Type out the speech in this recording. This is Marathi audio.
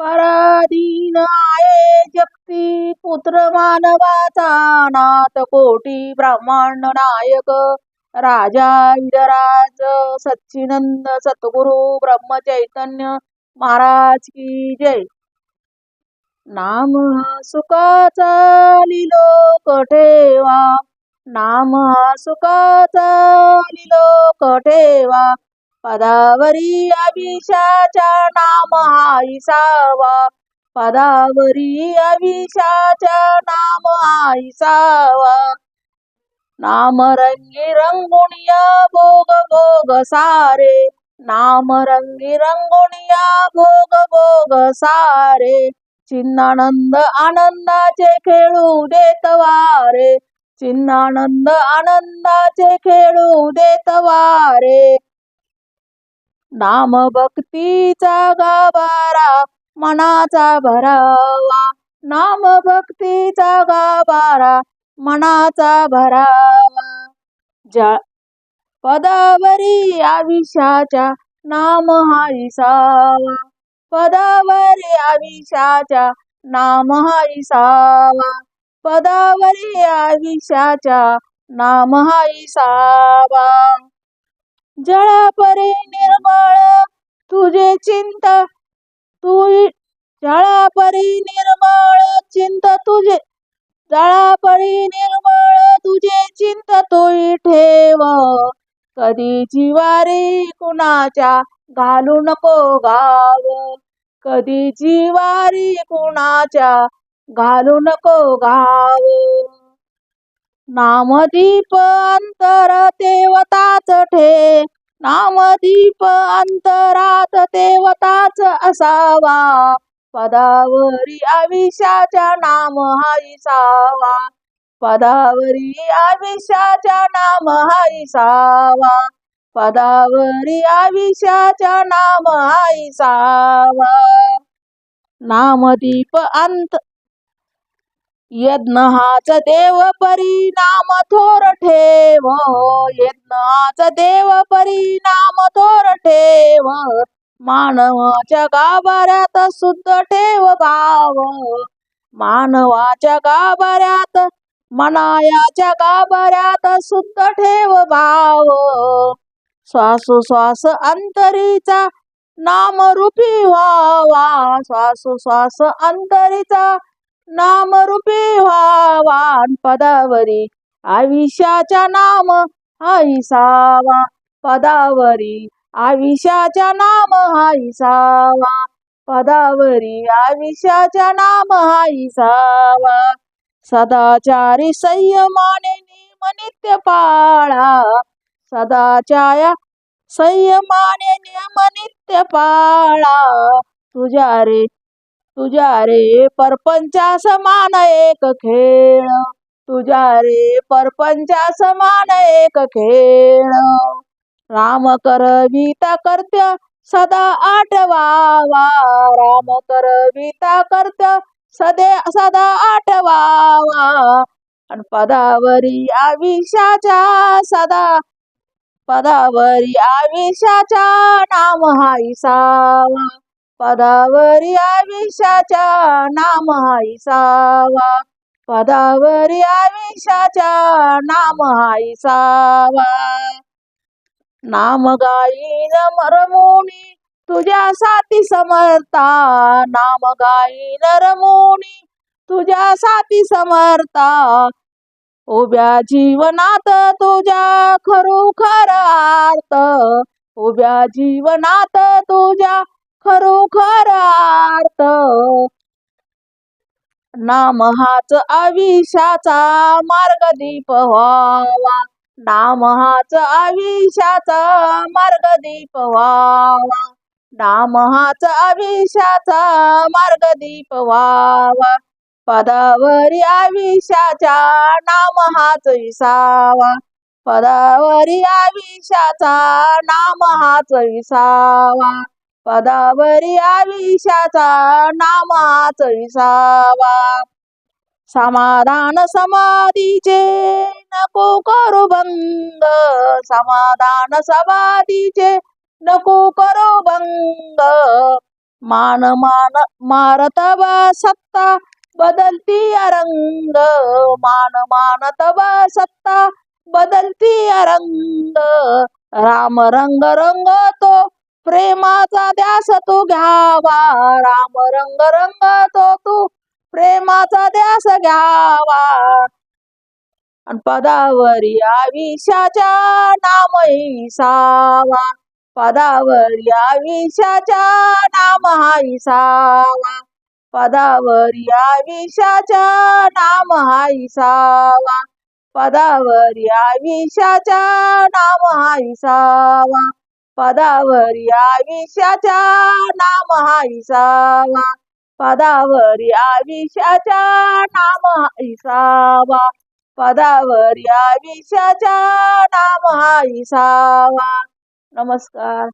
पराधीनाये जगती पुत्र मानवाचा नाथ कोटी ब्राह्मण नायक राजा विजराज सच्चिनंद सद्गुरु ब्रह्म चैतन्य महाराज की जय. नाम सुखाचा लिलो कठेवा नाम सुखाचा लिलो कठेवा पदावरी अभिषाच्या नाम हा इसावा पदावरी अभिषाच्या नाम हा इसावा नाम रंगी रंगुनिया भोग भोग सारे. नाम रंगी रंगुनिया भोग भोग सारे. चिन्नानंद आनंदाचे खेळू देत वारे. चिन्नानंद आनंदाचे खेळू देत वारे. नाम भक्तीचा गाभारा मनाचा भरावा. नाम भक्तीचा गाभारा मनाचा भरावा. ज्या पदावरी आविषाच्या नाम हा इसावा पदावरी आविषाच्या नाम हा इसावा पदावरी आविषाच्या नाम हा इसावा जळापरे निर्मळ तुझे चिंता तू जळापरी निर्मळ चिंत तुझे जळापरी निर्मळ तुझे चिंत तोई ठेव. कधी जिवारी कुणाच्या घालू नको गाव. कधी जिवारी कुणाच्या घालू नको गाव. नामदीप अंतर देवताच ठे. नामदीप अंतरात देवताच असावा. पदावरी आविषाच्या नाम हायसावा पदावरी आविषाच्या नाम हायसावा पदावरी आविषाच्या नाम हायसावा नामदीप अंत यज्ञाच देव परिणाम थोर ठेव. यज्ञाच देव परिणाम थोर ठेव. मानवाच्या गाभाऱ्यात शुद्ध ठेव भाव मानवाच्या गाभाऱ्यात मनायाच्या गाभाऱ्यात शुद्ध ठेव भाव. श्वासोश्वास अंतरीचा नामरूपी व्हावा. श्वासोश्वास अंतरीचा नामरूपी व्हावान पदावरी. आयुष्याच्या नाम हाईसावा पदावरी. आयुष्याच्या नाम हाईसावा पदावरी. आयुष्याच्या नाम हा सदाचारी संयमाने नियम नित्य पाळा. सदाचाया संयमाने नियम नित्य पाळा. तुझ्या रे तुझ्या रे परपंचा समान एक खेळ. तुझ्या रे परपंचा समान एक खेळ. राम करविता करत्य सदा आठवावा राम करविता करत्य सदे सदा आठवावा आणि पदावरी आविषाच्या सदा पदावरी आविषाच्या नाम हाय सावा पदावरी आयुष्याच्या नाम हा पदावरी आयुष्याच्या नाम हा नाम गाईन मरमुनी तुझ्या साथी समर्था. नाम गाईन रमुनी तुझ्या साथी समर्था. उभ्या जीवनात तुझ्या खरोखर आर्त उभ्या जीवनात तुझ्या खरोखर अर्थ नाम हाच मार्ग मार्गदीप व्हावा. नाम हाच आविषाचा मार्गदीप व्हावा. नाम हाच आविषाचा मार्गदीप व्हावा. पदावरी आविषाच्या नाम हाच विसावा. पदावरी आविषाचा नाम हाच विसावा. पदावरी आविशाचा नामाच विसावा. समाधान समाधीचे नको करो भंग. समाधान समाधीचे नको करो भंग. मान मान मारतवा सत्ता बदलती अरंग. मान मानतवा सत्ता बदलती अरंग. राम रंग रंग तो प्रेमाचा द्यास तू घ्यावा राम रंग रंग तो तू प्रेमाचा द्यास घ्यावा. पदावरी आविषाच्या नाम ईसावा पदावरी आविषाच्या नाम हा ईसावा पदावरी आविषाच्या नाम हा ईसावा पदावरी आविषाच्या नाम हा ईसावा पदावरी आविषाच्या नाम हा ईसावा पदावरी आविषाच्या नाम हा ईसावा पदावरी आविषाच्या नाम हा ईसावा नमस्कार.